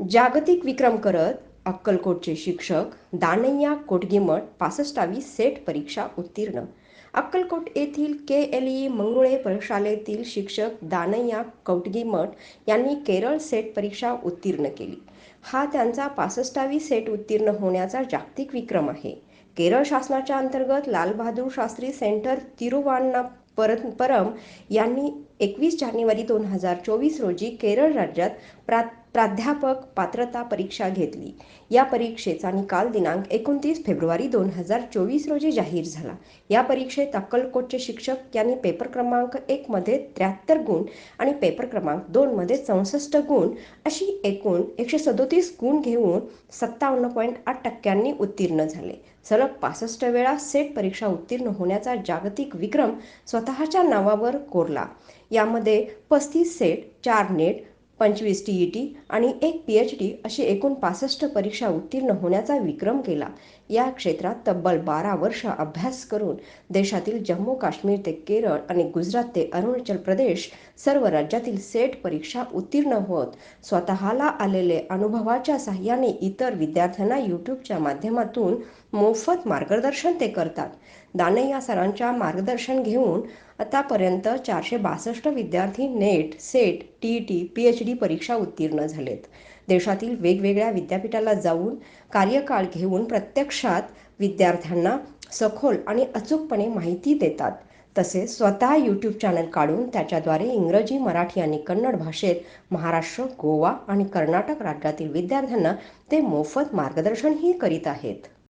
जागतिक विक्रम करत अक्कलकोटचे शिक्षक दानय्या कोटगीमठ पासष्टावी सेट परीक्षा उत्तीर्ण. अक्कलकोट येथील के एल ई मंगरुळे प्रशालेतील शिक्षक दानय्या कौटगीमठ यांनी केरळ सेट परीक्षा उत्तीर्ण केली. हा त्यांचा पासष्टावी सेट उत्तीर्ण होण्याचा जागतिक विक्रम आहे. केरळ शासनाच्या अंतर्गत लालबहादूर शास्त्री सेंटर तिरुवान्नपरम यांनी एकवीस जानेवारी दोन हजार चोवीस रोजी केरळ राज्यात प्रा प्राध्यापक पात्रता परीक्षा घेतली. या परीक्षेचा निकाल दिनांक एकोणतीस फेब्रुवारी दोन हजार चोवीस रोजी जाहीर झाला. या परीक्षेत अक्कलकोटचे शिक्षक यांनी पेपर क्रमांक एकमध्ये त्र्याहत्तर गुण आणि पेपर क्रमांक दोनमध्ये चौसष्ट गुण अशी एकूण एकशे सदोतीस गुण घेऊन सत्तावन्न पॉईंट आठ टक्क्यांनी उत्तीर्ण झाले. सलग पासष्ट वेळा सेट परीक्षा उत्तीर्ण होण्याचा जागतिक विक्रम स्वतःच्या नावावर कोरला. यामध्ये पस्तीस सेट चार नेट पंचवीस टी ई टी आणि एक पी एच डी अशी एकूण पासष्ट परीक्षा उत्तीर्ण होण्याचा विक्रम केला. या क्षेत्रात तब्बल बारा वर्ष अभ्यास करून देशातील जम्मू काश्मीर ते केरळ आणि गुजरात ते अरुणाचल प्रदेश सर्व राज्यातील सेट परीक्षा उत्तीर्ण होत स्वतःला आलेले अनुभवाच्या साह्याने इतर विद्यार्थ्यांना यूट्यूबच्या माध्यमातून मोफत मार्गदर्शन ते करतात. दानय्या सरांच्या मार्गदर्शन घेऊन आतापर्यंत चारशे बासष्ट विद्यार्थी NET SET T E T P H D परीक्षा उत्तीर्ण झालेत. देशातील वेगवेगळ्या विद्यापीठाला जाऊन कार्यकाळ घेऊन प्रत्यक्षात विद्यार्थ्यांना सखोल आणि अचूकपणे माहिती देतात. तसेच स्वतः यूट्यूब चॅनल काढून त्याच्याद्वारे इंग्रजी मराठी आणि कन्नड भाषेत महाराष्ट्र गोवा आणि कर्नाटक राज्यातील विद्यार्थ्यांना ते मोफत मार्गदर्शनही करीत आहेत.